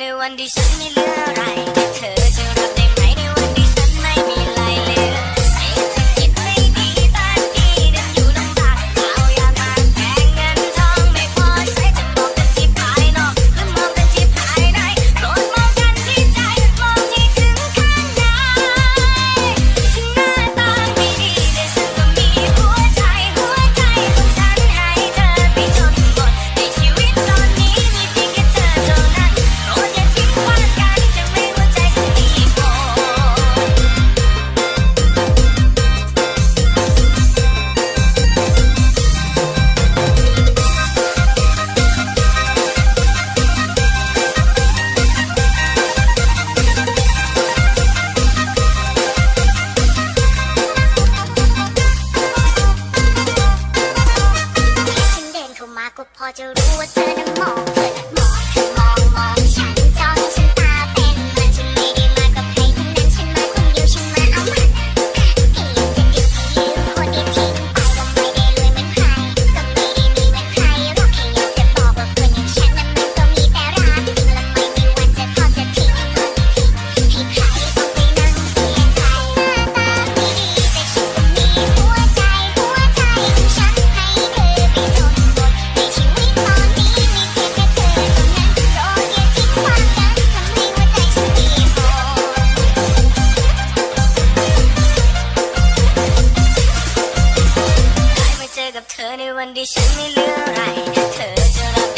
ในวันที่ฉันไม่เหลืออะไรเธอจะ ก็พอจะรู้ว่าเธอนั้นมอง เธอในวันที่ฉันไม่เหลืออะไร เธอจะรับ